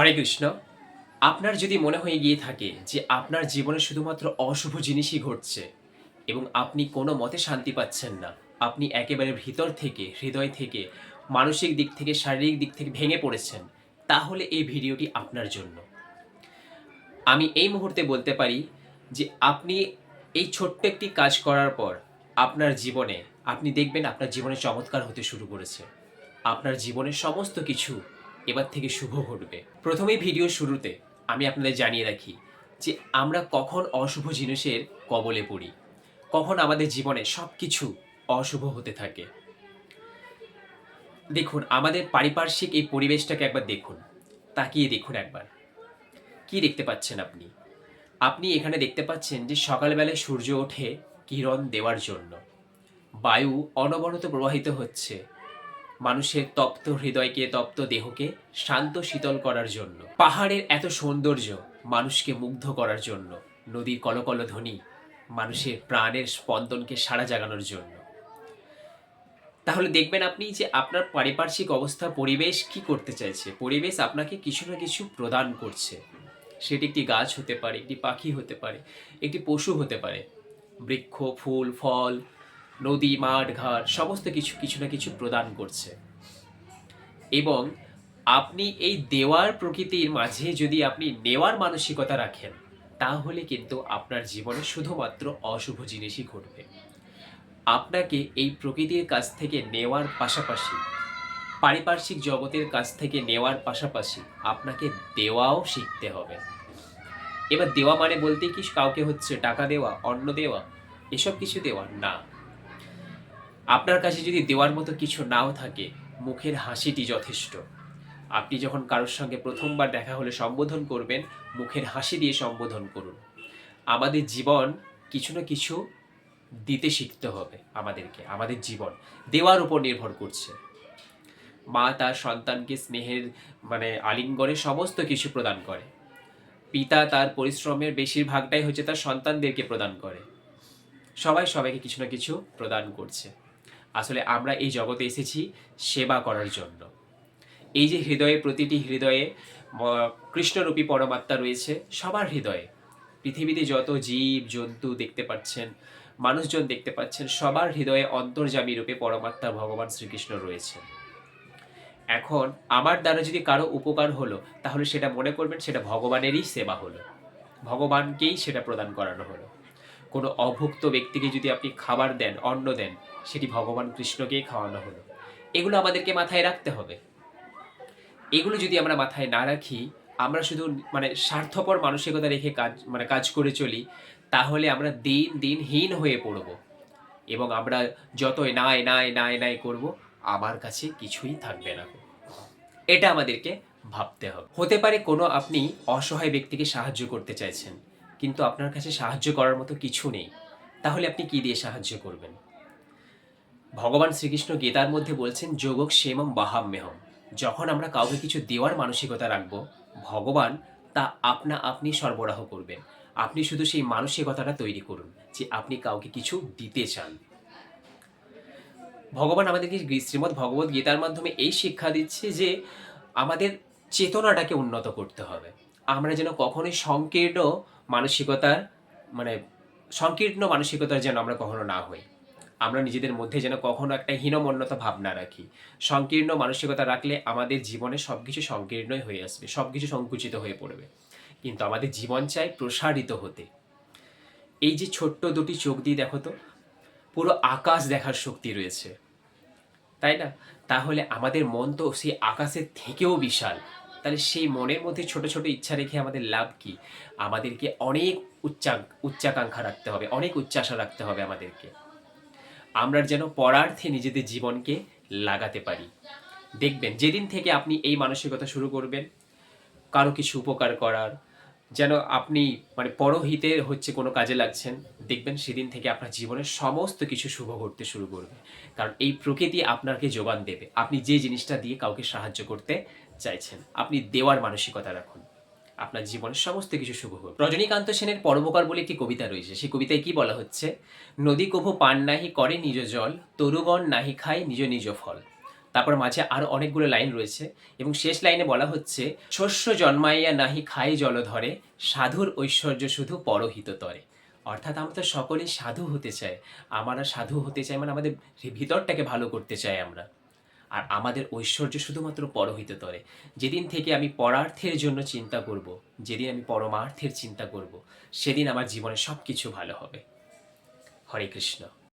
হরে কৃষ্ণ। আপনার যদি মনে হয়ে গিয়ে থাকে যে আপনার জীবনে শুধুমাত্র অশুভ জিনিসই ঘটছে এবং আপনি কোনো মতে শান্তি পাচ্ছেন না, আপনি একেবারে ভিতর থেকে, হৃদয় থেকে, মানসিক দিক থেকে, শারীরিক দিক থেকে ভেঙে পড়েছেন, তাহলে এই ভিডিওটি আপনার জন্য। আমি এই মুহূর্তে বলতে পারি যে আপনি এই ছোট্ট একটি কাজ করার পর আপনার জীবনে, আপনি দেখবেন আপনার জীবনে চমৎকার হতে শুরু করেছে। আপনার জীবনের সমস্ত কিছু এবার থেকে শুভ ঘটবে। প্রথমেই ভিডিও শুরুতে আমি আপনাদের জানিয়ে রাখি যে আমরা কখন অশুভ জিনিসের কবলে পড়ি, কখন আমাদের জীবনে সব কিছু অশুভ হতে থাকে। দেখুন, আমাদের পারিপার্শ্বিক এই পরিবেশটাকে একবার দেখুন, তাকিয়ে দেখুন একবার। কি দেখতে পাচ্ছেন আপনি? আপনি এখানে দেখতে পাচ্ছেন যে সকালবেলায় সূর্য ওঠে কিরণ দেওয়ার জন্য। বায়ু অনবরত প্রবাহিত হচ্ছে মানুষের তপ্ত হৃদয়কে, তপ্ত দেহকে শান্ত শীতল করার জন্য। পাহাড়ের এত সৌন্দর্য মানুষকে মুগ্ধ করার জন্য। নদীর কলকল ধ্বনি মানুষের প্রাণের স্পন্দনকে সাড়া জাগানোর জন্য। তাহলে দেখবেন আপনি যে আপনার পারিপার্শ্বিক অবস্থা, পরিবেশ কি করতে চাইছে? পরিবেশ আপনাকে কিছু না কিছু প্রদান করছে। সেটি একটি গাছ হতে পারে, একটি পাখি হতে পারে, একটি পশু হতে পারে। বৃক্ষ, ফুল, ফল নদী, মাঠ, ঘাট, সমস্ত কিছু কিছু না কিছু প্রদান করছে। এবং আপনি এই দেওয়ার প্রকৃতির মাঝে যদি আপনি নেওয়ার মানসিকতা রাখেন, তাহলে কিন্তু আপনার জীবনে শুধুমাত্র অশুভ জিনিসই ঘটবে। আপনাকে এই প্রকৃতির কাছ থেকে নেওয়ার পাশাপাশি, পারিপার্শ্বিক জগতের কাছ থেকে নেওয়ার পাশাপাশি আপনাকে দেওয়াও শিখতে হবে। এবার দেওয়া মানে বলতে কি? কাউকে হচ্ছে টাকা দেওয়া, অন্ন দেওয়া, এসব কিছু দেওয়া না। আপনার কাছে যদি দেওয়ার মতো কিছু নাও থাকে, মুখের হাসিটি যথেষ্ট। আপনি যখন কারোর সঙ্গে প্রথমবার দেখা হলে সম্বোধন করবেন, মুখের হাসি দিয়ে সম্বোধন করুন। আমাদের জীবন কিছু না কিছু দিতে শিখতে হবে আমাদেরকে, আমাদের জীবন। দেওয়ার উপর নির্ভর করছে। মা তার সন্তানকে স্নেহের মানে আলিঙ্গনে সমস্ত কিছু প্রদান করে। পিতা তার পরিশ্রমের বেশিরভাগটাই হচ্ছে তার সন্তানদেরকে প্রদান করে। সবাই সবাইকে কিছু না কিছু প্রদান করছে। আসলে আমরা এই জগতে এসেছি সেবা করার জন্য। এই যে হৃদয়ে প্রতিটি হৃদয়ে কৃষ্ণরূপী পরমাত্মা রয়েছে, সবার হৃদয়ে। পৃথিবীতে যত জীব, জন্তু দেখতে পাচ্ছেন, মানুষজন দেখতে পাচ্ছেন, সবার হৃদয়ে অন্তর্যামী রূপে পরমাত্মা ভগবান শ্রীকৃষ্ণ রয়েছে এখন আমার দ্বারা যদি কারও উপকার হলো, তাহলে সেটা মনে করবেন, সেটা ভগবানেরই সেবা হলো। ভগবানকেই সেটা প্রদান করানো হলো। কোনো অভুক্ত ব্যক্তিকে যদি আপনি খাবার দেন, অন্ন দেন, সেটি ভগবান কৃষ্ণকেই খাওয়ানো হলো। এগুলো আমাদেরকে মাথায় রাখতে হবে। এগুলো যদি আমরা মাথায় না রাখি, আমরা শুধু মানে স্বার্থপর মানসিকতা রেখে কাজ মানে কাজ করে চলি, তাহলে আমরা দিন দিন হীন হয়ে পড়ব। এবং আমরা যতই নাই নাই নাই নাই করব, আমার কাছে কিছুই থাকবে না। এটা আমাদেরকে ভাবতে হবে। হতে পারে কোনো আপনি অসহায় ব্যক্তিকে সাহায্য করতে চাইছেন। কিন্তু আপনার কাছে সাহায্য করার মতো কিছু নেই। তাহলে আপনি কি দিয়ে সাহায্য করবেন? ভগবান শ্রীকৃষ্ণ গীতার মধ্যে বলছেন, যোগক সেমম বাহাম্যহম যখন আমরা কাউকে কিছু দেওয়ার মানসিকতা রাখব, ভগবান তা আপনা আপনি সরবরাহ করবেন। আপনি শুধু সেই মানসিকতাটা তৈরি করুন, যে আপনি কাউকে কিছু দিতে চান। ভগবান আমাদেরকে শ্রীমৎ ভগবত গীতার মাধ্যমে এই শিক্ষা দিচ্ছে যে, আমাদের চেতনাটাকে উন্নত করতে হবে। আমরা যেন কখনোই সংকীর্ণ মানসিকতার মানে সংকীর্ণ মানসিকতার যেন আমরা কখনো না হই। আমরা নিজেদের মধ্যে যেন কখনো একটা হীনমন্যতা ভাব না রাখি। সংকীর্ণ মানসিকতা রাখলে আমাদের জীবনে সব কিছু সংকীর্ণই হয়ে আসবে সব কিছু সংকুচিত হয়ে পড়বে। কিন্তু আমাদের জীবন চাই প্রসারিত হতে। এই যে ছোট্ট দুটি চোখ দিয়ে দেখো তো, পুরো আকাশ দেখার শক্তি রয়েছে। তাই না? তাহলে আমাদের মন তো সেই আকাশের থেকেও বিশাল। তাহলে সেই মনের মধ্যে ছোট ছোট ইচ্ছা রেখে আমাদের লাভ কি? আমাদেরকে অনেক উচ্চা, উচ্চাকাঙ্ক্ষা রাখতে হবে, অনেক উচ্চাশা রাখতে হবে আমাদেরকে। আমরা যেন পরার্থে নিজেদের জীবনকে লাগাতে পারি। দেখবেন, যেদিন থেকে আপনি এই মানসিকতা শুরু করবেন, কারও কিছু উপকার করার যেন আপনি মানে পরহিতে হচ্ছে কোনো কাজে লাগছেন, দেখবেন সেদিন থেকে আপনার জীবনের সমস্ত কিছু শুভ ঘটতে শুরু করবে। কারণ এই প্রকৃতি আপনাকে যোগান দেবে। আপনি যে জিনিসটা দিয়ে কাউকে সাহায্য করতে চাইছেন, আপনি দেওয়ার মানসিকতা রাখুন। আপনার জীবনের সমস্ত কিছু শুভ হবে রজনীকান্ত সেনের পরোপকার বলে একটি কবিতা রয়েছে। সেই কবিতায় কি বলা হচ্ছে? নদী কভু পান নাহি করে নিজ জল, তরুগণ নাহি খায় নিজ নিজ ফল। তারপর মাঝে আরও অনেকগুলো লাইন রয়েছে এবং শেষ লাইনে বলা হচ্ছে, শস্য জন্মাইয়া নাহি খাই জলধরে সাধুর ঐশ্বর্য শুধু পরহিত তরে। অর্থাৎ আমরা তো সকলেই সাধু হতে চাই। আমরা সাধু হতে চাই মানে আমাদের ভিতরটাকে ভালো করতে চাই আমরা। আর আমাদের ঐশ্বর্য শুধুমাত্র পরহিত তরে। যেদিন থেকে আমি পরার্থের জন্য চিন্তা করব, যেদিন আমি পরমার্থের চিন্তা করব, সেদিন আমার জীবনে সব কিছু ভালো হবে। হরে কৃষ্ণ।